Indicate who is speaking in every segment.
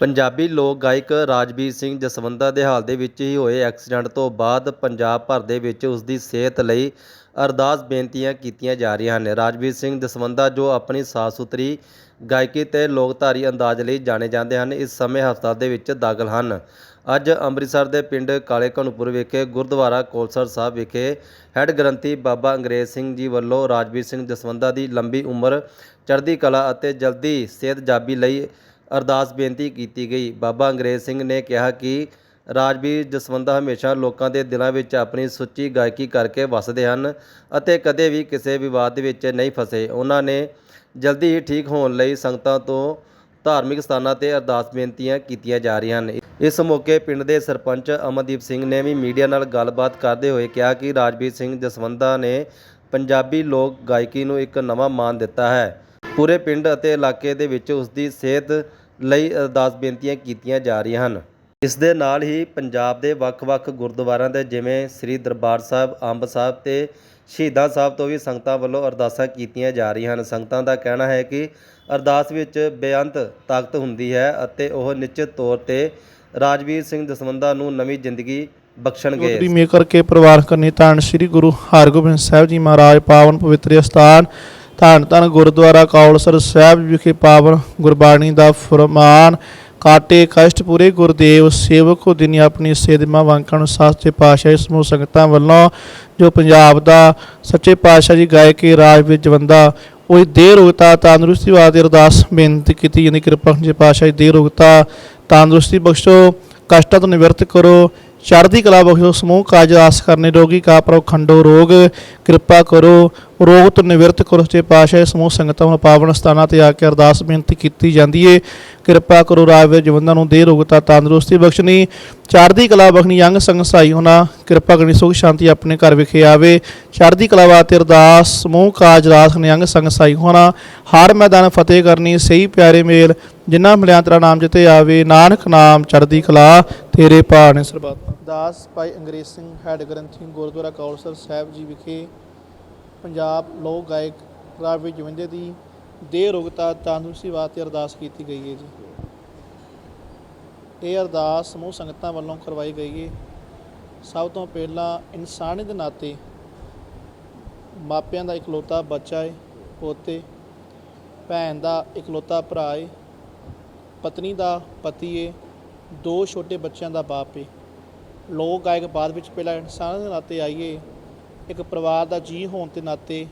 Speaker 1: ਪੰਜਾਬੀ ਲੋਕ ਗਾਇਕ ਰਾਜਵੀਰ ਸਿੰਘ ਜਸਵੰਦਾ ਦੇ ਹਾਲ ਦੇ ਵਿੱਚ ਹੀ ਹੋਏ ਐਕਸੀਡੈਂਟ ਤੋਂ ਬਾਅਦ ਪੰਜਾਬ ਭਰ ਦੇ ਵਿੱਚ ਉਸ ਦੀ ਸਿਹਤ ਲਈ ਅਰਦਾਸ ਬੇਨਤੀਆਂ ਕੀਤੀਆਂ ਜਾ ਰਹੀਆਂ ਹਨ। ਰਾਜਵੀਰ ਸਿੰਘ ਜਸਵੰਤਾ ਜੋ ਆਪਣੀ ਸਾਫ਼ ਸੁਥਰੀ ਗਾਇਕੀ ਤੇ ਲੋਕਧਾਰੀ ਅੰਦਾਜ਼ ਲਈ ਜਾਣੇ ਜਾਂਦੇ ਹਨ, ਇਸ ਸਮੇਂ ਹਸਪਤਾਲ ਦੇ ਵਿੱਚ ਦਾਖਲ ਹਨ। ਅੱਜ ਅੰਮ੍ਰਿਤਸਰ ਦੇ ਪਿੰਡ ਕਾਲੇ ਘਣਪੁਰ ਵਿਖੇ ਗੁਰਦੁਆਰਾ ਕੋਲਸਰ ਸਾਹਿਬ ਵਿਖੇ ਹੈੱਡ ਗ੍ਰੰਥੀ ਬਾਬਾ ਅੰਗਰੇਜ਼ ਸਿੰਘ ਜੀ ਵੱਲੋਂ ਰਾਜਵੀਰ ਸਿੰਘ ਜਸਵੰਤਾ ਦੀ ਲੰਬੀ ਉਮਰ, ਚੜ੍ਹਦੀ ਕਲਾ ਅਤੇ ਜਲਦੀ ਸਿਹਤਯਾਬੀ ਲਈ ਅਰਦਾਸ ਬੇਨਤੀ ਕੀਤੀ ਗਈ। ਬਾਬਾ ਅੰਗਰੇਜ਼ ਸਿੰਘ ਨੇ ਕਿਹਾ ਕਿ ਰਾਜਵੀਰ ਜਸਵੰਤਾ ਹਮੇਸ਼ਾ ਲੋਕਾਂ ਦੇ ਦਿਲਾਂ ਵਿੱਚ ਆਪਣੀ ਸੁੱਚੀ ਗਾਇਕੀ ਕਰਕੇ ਵਸਦੇ ਹਨ ਅਤੇ ਕਦੇ ਵੀ ਕਿਸੇ ਵਿਵਾਦ ਦੇ ਵਿੱਚ ਨਹੀਂ ਫਸੇ। ਉਹਨਾਂ ਨੇ ਜਲਦੀ ਹੀ ਠੀਕ ਹੋਣ ਲਈ ਸੰਗਤਾਂ ਤੋਂ ਧਾਰਮਿਕ ਸਥਾਨਾਂ ਤੇ ਅਰਦਾਸ ਬੇਨਤੀਆਂ ਕੀਤੀਆਂ ਜਾ ਰਹੀਆਂ ਹਨ। ਇਸ ਮੌਕੇ ਪਿੰਡ ਦੇ ਸਰਪੰਚ ਅਮਨਦੀਪ ਸਿੰਘ ਨੇ ਵੀ ਮੀਡੀਆ ਨਾਲ ਗੱਲਬਾਤ ਕਰਦੇ ਹੋਏ ਕਿਹਾ ਕਿ ਰਾਜਵੀਰ ਸਿੰਘ ਜਸਵੰਦਾ ਨੇ ਪੰਜਾਬੀ ਲੋਕ ਗਾਇਕੀ ਨੂੰ ਇੱਕ ਨਵਾਂ ਮਾਨ ਦਿੱਤਾ ਹੈ। ਪੂਰੇ ਪਿੰਡ ਅਤੇ ਇਲਾਕੇ ਦੇ ਵਿੱਚ ਉਸ ਦੀ ਸਿਹਤ ਲਈ ਅਰਦਾਸ ਬੇਨਤੀਆਂ ਕੀਤੀਆਂ ਜਾ ਰਹੀਆਂ ਹਨ। ਇਸ ਦੇ ਨਾਲ ਹੀ ਪੰਜਾਬ ਦੇ ਵੱਖ-ਵੱਖ ਗੁਰਦੁਆਰਿਆਂ ਦੇ ਜਿਵੇਂ ਸ੍ਰੀ ਦਰਬਾਰ ਸਾਹਿਬ, ਅੰਬ ਸਾਹਿਬ ਤੇ ਸ਼ਹੀਦਾਂ ਸਾਹਿਬ ਤੋਂ ਵੀ ਸੰਗਤਾਂ ਵੱਲੋਂ ਅਰਦਾਸਾਂ ਕੀਤੀਆਂ ਜਾ ਰਹੀਆਂ ਹਨ। ਸੰਗਤਾਂ ਦਾ ਕਹਿਣਾ ਹੈ ਕਿ ਅਰਦਾਸ ਵਿੱਚ ਬੇਅੰਤ ਤਾਕਤ ਹੁੰਦੀ ਹੈ ਅਤੇ ਉਹ ਨਿਸ਼ਚਿਤ ਤੌਰ ਤੇ ਰਾਜਵੀਰ ਸਿੰਘ ਜਸਵੰਦਾ ਨੂੰ ਨਵੀਂ ਜ਼ਿੰਦਗੀ ਬਖਸ਼ਣਗੇ।
Speaker 2: ਗੁਰੂ ਮੇਕਰ ਕੇ ਪਰਿਵਾਰ ਕਰਨੀ ਸ੍ਰੀ ਗੁਰੂ ਹਰਗੋਬਿੰਦ ਸਾਹਿਬ ਜੀ ਮਹਾਰਾਜ, ਪਾਵਨ ਪਵਿੱਤਰ ਸਥਾਨ ਧੰਨ ਧੰਨ ਗੁਰਦੁਆਰਾ ਕੌਲਸਰ ਸਾਹਿਬ ਵਿਖੇ ਪਾਵਨ ਗੁਰਬਾਣੀ ਦਾ ਫਰਮਾਨ, ਕਾਟੇ ਕਸ਼ਟ ਪੂਰੇ ਗੁਰਦੇਵ, ਸੇਵਕੋ ਦਿਨੀ ਆਪਣੀ ਸੇਧਮਾ ਵਾਂਕਣ ਸਾਚੇ ਪਾਤਸ਼ਾਹੀ ਸਮੂਹ ਸੰਗਤਾਂ ਵੱਲੋਂ ਜੋ ਪੰਜਾਬ ਦਾ ਸੱਚੇ ਪਾਤਸ਼ਾਹ ਜੀ ਗਾਇਕ ਰਾਜ ਵਿੱਚ ਜਵੰਦਾ, ਉਹ ਦੇ ਰੋਗਤਾ, ਤੰਦਰੁਸਤੀ ਵਾਸਤੇ ਅਰਦਾਸ ਬੇਨਤੀ ਕੀਤੀ ਜਾਂਦੀ ਕਿਰਪਾ ਜੀ ਪਾਤਸ਼ਾਹ ਜੀ ਦੇ ਰੋਗਤਾ, ਤੰਦਰੁਸਤੀ ਬਖਸ਼ੋ, ਕਸ਼ਟਾਂ ਤੋਂ ਨਿਵਰਤ ਕਰੋ ਚੜ੍ਹਦੀ ਕਲਾ ਬਖਸ਼ੋ, ਸਮੂਹ ਕਾਜ ਆਸ ਕਰਨੇ ਰੋਗੀ ਕਾ ਪ੍ਰੋ ਖੰਡੋ ਰੋਗ, ਕਿਰਪਾ ਕਰੋ। ਰੋਗ ਤੋਂ ਨਿਵਰਤ ਕਰੋ, ਸੱਚੇ ਪਾਤਸ਼ਾਹ, ਸਮੂਹ ਸੰਗਤਾਂ ਨੂੰ ਪਾਵਨ ਸਥਾਨਾਂ ਤੇ ਆ ਕੇ ਅਰਦਾਸ ਬੇਨਤੀ ਕੀਤੀ ਜਾਂਦੀ ਏ। ਕਿਰਪਾ ਕਰੋ ਰਾਜਵੀਰ ਜਵੰਦਾਂ ਨੂੰ ਦੇ ਰੋਗਤਾ, ਤੰਦਰੁਸਤੀ ਬਖਸ਼ਣੀ। ਚੜ੍ਹਦੀ ਕਲਾ ਬਖਸ਼ਣੀ ਅੰਗ ਸੰਗ ਸਾਈ ਹੋਣਾ। ਕਿਰਪਾ ਕਰਨੀ, ਸੁਖ ਸ਼ਾਂਤੀ ਆਪਣੇ ਘਰ ਵਿਖੇ ਆਵੇ। ਚੜ੍ਹਦੀ ਕਲਾ ਵਾਸਤੇ ਅਰਦਾਸ, ਸਮੂਹ ਕਾਜ ਰਾਸ ਨਿਯੰਗ ਅੰਗ ਸੰਗ ਸਹਾਈ ਹੋਣਾ। ਹਰ ਮੈਦਾਨ ਫਤਿਹ ਕਰਨੀ, ਸਹੀ ਪਿਆਰੇ ਮੇਲ। ਜਿਨ੍ਹਾਂ ਮਿਲਿਆ ਤੇਰਾ ਨਾਮ ਜਿਤੇ ਆਵੇ, ਨਾਨਕ ਨਾਮ ਚੜ੍ਹਦੀ ਕਲਾ, ਤੇਰੇ ਭਾਣੇ ਸਰਬੱਤ। ਦਾਸ ਭਾਈ ਅੰਗਰੇਜ਼ ਸਿੰਘ ਹੈਡ ਗ੍ਰੰਥੀ, ਗੁਰਦੁਆਰਾ ਕੌਲਸਰ ਸਾਹਿਬ ਜੀ ਵਿਖੇ ਪੰਜਾਬ ਲੋਕ ਗਾਇਕ ਰਾਵੀ ਜਵੰਦੇ ਦੀ ਦੇਹ ਰੋਗਤਾ ਤੰਦਰੁਸਤੀ ਵਾਸਤੇ ਅਰਦਾਸ ਕੀਤੀ ਗਈ ਹੈ ਜੀ। ਇਹ ਅਰਦਾਸ ਸਮੂਹ ਸੰਗਤਾਂ ਵੱਲੋਂ ਕਰਵਾਈ ਗਈ ਹੈ। ਸਭ ਤੋਂ ਪਹਿਲਾਂ ਇਨਸਾਨੀ ਦੇ ਨਾਤੇ ਮਾਪਿਆਂ ਦਾ ਇਕਲੌਤਾ ਬੱਚਾ ਹੈ, ਪੋਤੇ, ਭੈਣ ਦਾ ਇਕਲੌਤਾ ਭਰਾ ਹੈ। ਪਤਨੀ ਦਾ ਪਤੀ ਏ, ਦੋ ਛੋਟੇ ਬੱਚਿਆਂ ਦਾ ਬਾਪ ਏ। ਲੋਕ ਗਾਇਕ ਬਾਅਦ ਵਿੱਚ ਪਹਿਲਾਂ ਇਨਸਾਨ ਦੇ ਨਾਤੇ ਆਈਏ, ਇੱਕ ਪਰਿਵਾਰ ਦਾ ਜੀ ਹੋਣ ਦੇ ਨਾਤੇ,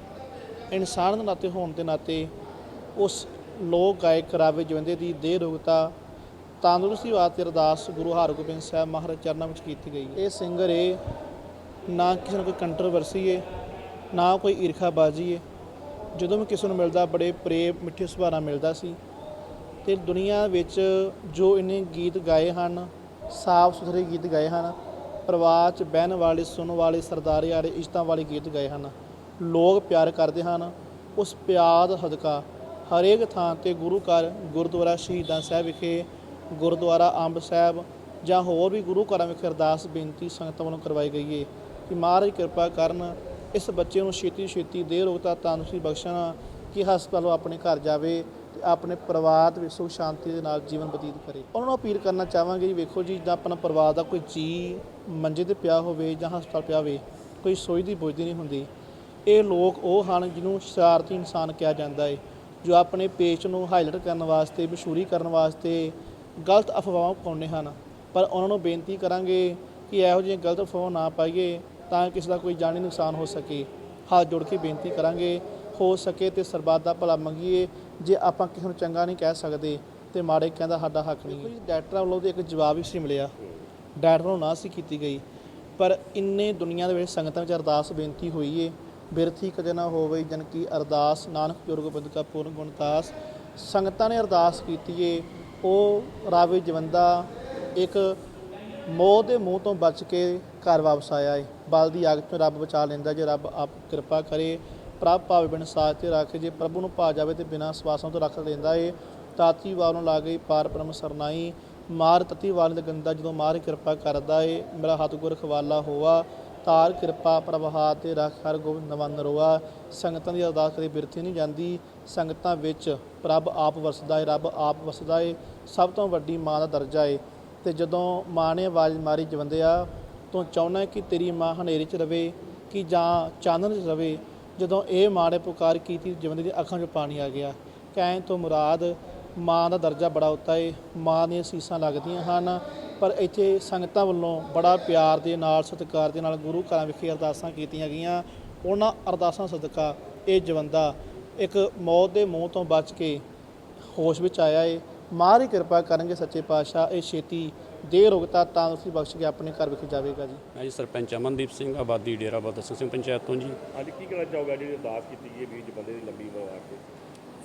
Speaker 2: ਇਨਸਾਨ ਦੇ ਨਾਤੇ ਹੋਣ ਦੇ ਨਾਤੇ ਉਸ ਲੋਕ ਗਾਇਕ ਰਾਵੇ ਜਵੰਦੇ ਦੀ ਦੇਹ ਰੋਗਤਾ, ਤੰਦਰੁਸਤੀ ਵਾਸਤੇ ਅਰਦਾਸ ਗੁਰੂ ਹਰਗੋਬਿੰਦ ਸਾਹਿਬ ਮਹਾਰਾਜ ਚਰਨਾਂ ਵਿੱਚ ਕੀਤੀ ਗਈ ਇਹ ਸਿੰਗਰ ਏ, ਨਾ ਕਿਸੇ ਨੂੰ ਕੋਈ ਕੰਟਰੋਵਰਸੀ ਏ, ਨਾ ਕੋਈ ਈਰਖਾਬਾਜ਼ੀ ਏ। ਜਦੋਂ ਵੀ ਕਿਸੇ ਨੂੰ ਮਿਲਦਾ, ਬੜੇ ਪ੍ਰੇਮ, ਮਿੱਠੇ ਸੁਭਾਅ ਨਾਲ ਮਿਲਦਾ ਸੀ। ਤੇ ਦੁਨੀਆ ਵਿੱਚ ਜੋ ਇਹਨੇ ਗੀਤ ਗਾਏ ਹਨ, ਸਾਫ਼ ਸੁਥਰੇ ਗੀਤ ਗਾਏ ਹਨ, ਪਰਿਵਾਰ 'ਚ ਬਹਿਣ ਵਾਲੇ, ਸੁਣਨ ਵਾਲੇ, ਸਰਦਾਰੀ ਵਾਲੇ ਇਸ਼ਤਾਂ ਵਾਲੇ ਗੀਤ ਗਾਏ ਹਨ। ਲੋਕ ਪਿਆਰ ਕਰਦੇ ਹਨ। ਉਸ ਪਿਆਰ ਦਾ ਸਦਕਾ ਹਰੇਕ ਥਾਂ ਤੇ ਗੁਰੂ ਘਰ, ਗੁਰਦੁਆਰਾ ਸ਼ਹੀਦਾਂ ਸਾਹਿਬ ਵਿਖੇ, ਗੁਰਦੁਆਰਾ ਅੰਬ ਸਾਹਿਬ ਜਾਂ ਹੋਰ ਵੀ ਗੁਰੂ ਘਰਾਂ ਵਿਖੇ ਅਰਦਾਸ, ਬੇਨਤੀ, ਸੰਗਤਾਂ ਵੱਲੋਂ ਕਰਵਾਈ ਗਈ ਹੈ ਕਿ ਮਹਾਰਾਜ ਕਿਰਪਾ ਕਰਨ ਇਸ ਬੱਚੇ ਨੂੰ ਛੇਤੀ ਛੇਤੀ ਦੇ ਰੋਗਤਾ ਤੰਦਰੁਸਤੀ ਬਖਸ਼ਣ, ਕਿ ਹਸਪਤਾਲੋਂ ਆਪਣੇ ਘਰ ਜਾਵੇ। ਆਪਣੇ ਪਰਿਵਾਰ ਦੇ ਵਿੱਚ ਸੁਖ ਸ਼ਾਂਤੀ ਦੇ ਨਾਲ ਜੀਵਨ ਬਤੀਤ ਕਰੇ। ਉਹਨਾਂ ਨੂੰ ਅਪੀਲ ਕਰਨਾ ਚਾਹਾਂਗੇ ਜੀ, ਵੇਖੋ ਜੀ ਜਿੱਦਾਂ ਆਪਣਾ ਪਰਿਵਾਰ ਦਾ ਕੋਈ ਜੀ ਮੰਜੇ ਤੇ ਪਿਆ ਹੋਵੇ ਜਾਂ ਹਸਪਤਾਲ ਪਿਆ ਹੋਵੇ, ਕੋਈ ਸੋਚਦੀ ਬੁੱਝਦੀ ਨਹੀਂ ਹੁੰਦੀ। ਇਹ ਲੋਕ ਉਹ ਹਨ ਜਿਹਨੂੰ ਸ਼ਰਾਰਤੀ ਇਨਸਾਨ ਕਿਹਾ ਜਾਂਦਾ ਹੈ ਜੋ ਆਪਣੇ ਪੇਜ ਨੂੰ ਹਾਈਲਾਈਟ ਕਰਨ ਵਾਸਤੇ, ਮਸ਼ਹੂਰੀ ਕਰਨ ਵਾਸਤੇ ਗਲਤ ਅਫਵਾਹਾਂ ਪਾਉਂਦੇ ਹਨ। ਪਰ ਉਹਨਾਂ ਨੂੰ ਬੇਨਤੀ ਕਰਾਂਗੇ ਕਿ ਇਹੋ ਜਿਹੀਆਂ ਗਲਤ ਅਫਵਾਹਾਂ ਨਾ ਪਾਈਏ ਤਾਂ ਕਿਸੇ ਦਾ ਕੋਈ ਜਾਨੀ ਨੁਕਸਾਨ ਹੋ ਸਕੇ। ਹੱਥ ਜੋੜ ਕੇ ਬੇਨਤੀ ਕਰਾਂਗੇ, ਹੋ ਸਕੇ ਤੇ ਸਰਬੱਤ ਦਾ ਭਲਾ ਮੰਗੀਏ। ਜੇ ਆਪਾਂ ਕਿਸੇ ਨੂੰ ਚੰਗਾ ਨਹੀਂ ਕਹਿ ਸਕਦੇ ਤੇ ਮਾੜੇ ਕਹਿੰਦਾ ਸਾਡਾ ਹੱਕ ਨਹੀਂ। ਹੈ ਡਾਕਟਰ ਵੱਲੋਂ ਤੇ ਇੱਕ ਜਵਾਬ ਹੀ ਸੀ ਮਿਲਿਆ। ਡਾਕਟਰ ਵੱਲੋਂ ਨਾ ਸੀ ਕੀਤੀ ਗਈ। ਪਰ ਇੰਨੇ ਦੁਨੀਆ ਦੇ ਵਿੱਚ ਸੰਗਤਾਂ ਵਿੱਚ ਅਰਦਾਸ ਬੇਨਤੀ ਹੋਈ ਏ ਬਿਰਥੀ ਕਦੇ ਨਾ ਹੋਵੇ ਜਨ ਕੀ ਅਰਦਾਸ ਨਾਨਕ ਗੁਰੂ ਗੋਬਿੰਦ ਕਾ ਪੂਰਨ ਗੁਣਤਾਸ ਸੰਗਤਾਂ ਨੇ ਅਰਦਾਸ ਕੀਤੀ ਏ ਉਹ ਰਾਵੇ ਜਵੰਦਾ ਇੱਕ ਮੋਹ ਦੇ ਮੂੰਹ ਤੋਂ ਬਚ ਕੇ ਘਰ ਵਾਪਸ ਆਇਆ ਏ। ਬਲ ਦੀ ਆਗ ਤੋਂ ਰੱਬ ਬਚਾ ਲੈਂਦਾ ਜੇ ਰੱਬ ਆਪ ਕਿਰਪਾ ਕਰੇ ਪ੍ਰਭ ਭਾਵੇ ਬਿਨ ਸਾਥ ਤੇ ਰੱਖ ਜੇ ਪ੍ਰਭੂ ਨੂੰ ਭਾ ਜਾਵੇ ਤੇ ਬਿਨਾਂ ਸਵਾਸਾਂ ਤੋਂ ਰੱਖ ਲੈਂਦਾ ਏ, ਤਾਤੀ ਵਾਲ ਨੂੰ ਲਾ ਗਈ ਪਾਰ ਬ੍ਰਹਮ ਸਰਨਾਈ, ਮਾਰ ਤਤੀ ਵਾਲ ਦੇ ਗੰਦਾ ਜਦੋਂ ਮਾਰ ਕਿਰਪਾ ਕਰਦਾ ਏ, ਮੇਰਾ ਹੱਥ ਗੁਰ ਖਵਾਲਾ ਹੋਆ, ਤਾਰ ਕਿਰਪਾ ਪ੍ਰਭਾਤ ਤੇ ਰੱਖ, ਹਰ ਗੋਬਿੰਦ ਨਵਨ ਰੋਆ। ਸੰਗਤਾਂ ਦੀ ਅਰਦਾਸ ਕਦੇ ਬਿਰਥੀ ਨਹੀਂ ਜਾਂਦੀ, ਸੰਗਤਾਂ ਵਿੱਚ ਪ੍ਰਭ ਆਪ ਵਸਦਾ ਏ, ਰੱਬ ਆਪ ਵਸਦਾ ਏ, ਸਭ ਤੋਂ ਵੱਡੀ ਮਾਂ ਦਾ ਦਰਜਾ ਏ। ਤੇ ਜਦੋਂ ਮਾਂ ਨੇ ਆਵਾਜ਼ ਮਾਰੀ ਜਵੰਦਿਆ, ਤੂੰ ਚਾਹੁੰਦਾ ਕਿ ਤੇਰੀ ਮਾਂ ਹਨੇਰੇ 'ਚ ਰਵੇ, ਕਿ ਜਾਂ ਚਾਨਣ 'ਚ ਰਵੇ? ਜਦੋਂ ਇਹ ਮਾੜੇ ਪੁਕਾਰ ਕੀਤੀ ਜਵੰਦੇ ਦੀ ਅੱਖਾਂ 'ਚ ਪਾਣੀ ਆ ਗਿਆ, ਕਹਿਣ ਤੋਂ ਮੁਰਾਦ ਮਾਂ ਦਾ ਦਰਜਾ ਬੜਾ ਉੱਤਾ ਏ। ਮਾਂ ਦੀਆਂ ਸੀਸਾਂ ਲੱਗਦੀਆਂ ਹਨ, ਪਰ ਇੱਥੇ ਸੰਗਤਾਂ ਵੱਲੋਂ ਬੜਾ ਪਿਆਰ ਦੇ ਨਾਲ, ਸਤਿਕਾਰ ਦੇ ਨਾਲ ਗੁਰੂ ਘਰਾਂ ਵਿਖੇ ਅਰਦਾਸਾਂ ਕੀਤੀਆਂ ਗਈਆਂ। ਉਹਨਾਂ ਅਰਦਾਸਾਂ ਸਦਕਾ ਇਹ ਜਵੰਦਾ ਇੱਕ ਮੌਤ ਦੇ ਮੂੰਹ ਤੋਂ ਬਚ ਕੇ ਹੋਸ਼ ਵਿੱਚ ਆਇਆ ਏ। ਮਾਂ ਦੀ ਕਿਰਪਾ ਕਰਨਗੇ ਸੱਚੇ ਪਾਤਸ਼ਾਹ, ਇਹ ਛੇਤੀ ਦੇਰ ਰੁਕਤਾ ਤੰਦਰੁਸਤੀ ਬਖਸ਼ ਕੇ ਆਪਣੇ ਘਰ ਵਿਖੇ ਜਾਵੇਗਾ ਜੀ।
Speaker 3: ਮੈਂ ਜੀ ਸਰਪੰਚ ਅਮਨਦੀਪ ਸਿੰਘ ਆਬਾਦੀ ਡੇਰਾ ਬਾਬਾ ਦਸਮ ਸਿੰਘ ਪੰਚਾਇਤ ਤੋਂ ਜੀ।
Speaker 4: ਅੱਜ ਕੀ ਕਹਿਣਾ ਚਾਹੋਗਾ? ਜਿਹੜੀ ਅਰਦਾਸ ਕੀਤੀ ਗਈ ਹੈ ਵੀਰ ਬੰਦੇ ਦੀ ਲੰਬੀ ਉਮਰ ਵਾਸਤੇ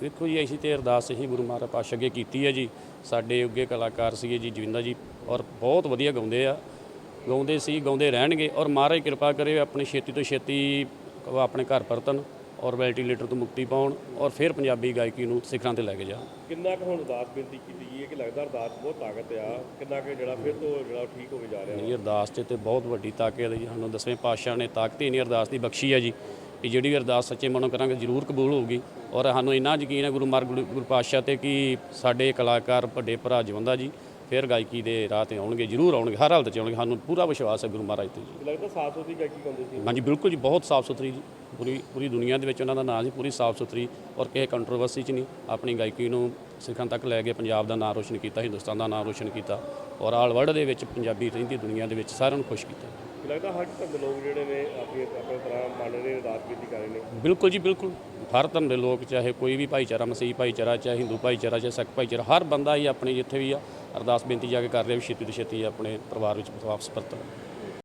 Speaker 3: ਵੇਖੋ ਜੀ ਅਸੀਂ ਤੇ ਅਰਦਾਸ ਇਹੀ ਗੁਰੂ ਮਹਾਰਾਜ ਪਾਤਸ਼ਾਹ ਅੱਗੇ ਕੀਤੀ ਹੈ ਜੀ। ਸਾਡੇ ਅੱਗੇ ਕਲਾਕਾਰ ਸੀਗੇ ਜੀ ਜਵਿੰਦਰ ਜੀ ਔਰ ਬਹੁਤ ਵਧੀਆ ਗਾਉਂਦੇ ਆ। ਗਾਉਂਦੇ ਸੀ ਗਾਉਂਦੇ ਰਹਿਣਗੇ ਔਰ ਮਹਾਰਾਜ ਕਿਰਪਾ ਕਰੇ ਆਪਣੀ ਛੇਤੀ ਤੋਂ ਛੇਤੀ ਆਪਣੇ ਘਰ ਪਰਤਨ ਔਰ ਵੈਂਟੀਲੇਟਰ ਤੋਂ ਮੁਕਤੀ ਪਾਉਣ ਔਰ ਫਿਰ ਪੰਜਾਬੀ ਗਾਇਕੀ ਨੂੰ ਸਿਖਰਾਂ ਤੇ ਲੈ ਕੇ ਜਾਣ।
Speaker 4: ਕਿੰਨਾ ਕੁ ਹੁਣ ਅਰਦਾਸ ਬੇਨਤੀ ਕੀਤੀ ਗਈ ਹੈ ਕਿ ਲੱਗਦਾ ਅਰਦਾਸ ਬਹੁਤ ਤਾਕਤ ਆ? ਕਿੰਨਾ ਕੁ ਜਿਹੜਾ ਫਿਰ ਤੋਂ ਜਿਹੜਾ ਠੀਕ ਹੋ ਕੇ ਜਾ ਰਿਹਾ?
Speaker 3: ਇਹ ਅਰਦਾਸ 'ਚ ਤੇ ਬਹੁਤ ਵੱਡੀ ਤਾਕਤ ਹੈ ਜੀ। ਸਾਨੂੰ ਦਸਵੇਂ ਪਾਤਸ਼ਾਹ ਨੇ ਤਾਕਤ ਹੀ ਨਹੀਂ ਅਰਦਾਸ ਦੀ ਬਖਸ਼ੀ ਹੈ ਜੀ ਕਿ ਜਿਹੜੀ ਵੀ ਅਰਦਾਸ ਸੱਚੇ ਮਨੋਂ ਕਰਾਂਗੇ ਜ਼ਰੂਰ ਕਬੂਲ ਹੋਊਗੀ। ਔਰ ਸਾਨੂੰ ਇੰਨਾ ਯਕੀਨ ਹੈ ਗੁਰੂ ਮਾਰ ਗੁਰੂ ਗੁਰੂ ਪਾਤਸ਼ਾਹ ਤੇ ਕਿ ਸਾਡੇ ਕਲਾਕਾਰ ਵੱਡੇ ਭਰਾ ਜਵੰਦਾ ਜੀ ਫਿਰ ਗਾਇਕੀ ਦੇ ਰਾਹ ਤੇ ਆਉਣਗੇ ਜ਼ਰੂਰ ਆਉਣਗੇ ਹਰ ਹਾਲਤ 'ਚ ਆਉਣਗੇ। ਸਾਨੂੰ ਪੂਰਾ ਵਿਸ਼ਵਾਸ ਹੈ ਗੁਰੂ ਮਹਾਰਾਜ ਤੇ ਜੀ।
Speaker 4: ਲੱਗਦਾ ਸਾਫ਼ ਸੁਥਰੀ ਗਾਇਕੀ ਗਾਉਂਦੇ ਸੀ?
Speaker 3: ਹਾਂਜੀ ਬਿਲਕੁਲ ਜੀ ਬਹੁਤ ਸਾਫ਼ ਸੁਥਰੀ ਜੀ। ਪੂਰੀ ਪੂਰੀ ਦੁਨੀਆ ਦੇ ਵਿੱਚ ਉਹਨਾਂ ਦਾ ਨਾਂ ਜੀ ਪੂਰੀ ਸਾਫ਼ ਸੁਥਰੀ ਔਰ ਕਿਸੇ ਕੰਟਰੋਵਰਸੀ 'ਚ ਨਹੀਂ। ਆਪਣੀ ਗਾਇਕੀ ਨੂੰ ਸਿੱਖਾਂ ਤੱਕ ਲੈ ਕੇ ਪੰਜਾਬ ਦਾ ਨਾਂ ਰੋਸ਼ਨ ਕੀਤਾ ਹਿੰਦੁਸਤਾਨ ਦਾ ਨਾਂ ਰੋਸ਼ਨ ਕੀਤਾ ਔਰ ਆਲ ਵਰਲਡ ਦੇ ਵਿੱਚ ਪੰਜਾਬੀ ਰਹਿੰਦੀ ਦੁਨੀਆ ਦੇ ਵਿੱਚ ਸਾਰਿਆਂ ਨੂੰ ਖੁਸ਼ ਕੀਤਾ।
Speaker 4: ਲੱਗਦਾ ਹਰ ਧਰਮ ਦੇ ਲੋਕ ਜਿਹੜੇ ਨੇ ਆਪਣੀ ਆਪਣੇ ਤਰ੍ਹਾਂ ਮੰਨ ਰਹੇ ਨੇ ਬੇਨਤੀ ਕਰ ਰਹੇ ਨੇ?
Speaker 3: ਬਿਲਕੁਲ ਜੀ ਬਿਲਕੁਲ। ਹਰ ਧਰਮ ਦੇ ਲੋਕ ਚਾਹੇ ਕੋਈ ਵੀ ਭਾਈਚਾਰਾ ਮਸੀਹ ਭਾਈਚਾਰਾ ਚਾਹੇ ਹਿੰਦੂ ਭਾਈਚਾਰਾ ਚਾਹੇ ਸਿੱਖ ਭਾਈਚਾਰਾ ਹਰ ਬੰਦਾ ਹੀ ਆਪਣੀ ਜਿੱਥੇ ਵੀ ਆ ਅਰਦਾਸ ਬੇਨਤੀ ਜਾ ਕੇ ਕਰ ਰਿਹਾ ਵੀ ਛੇਤੀ ਤੋਂ ਛੇਤੀ ਆਪਣੇ ਪਰਿਵਾਰ ਵਿੱਚ ਵਾਪਸ ਪਰਤਣ।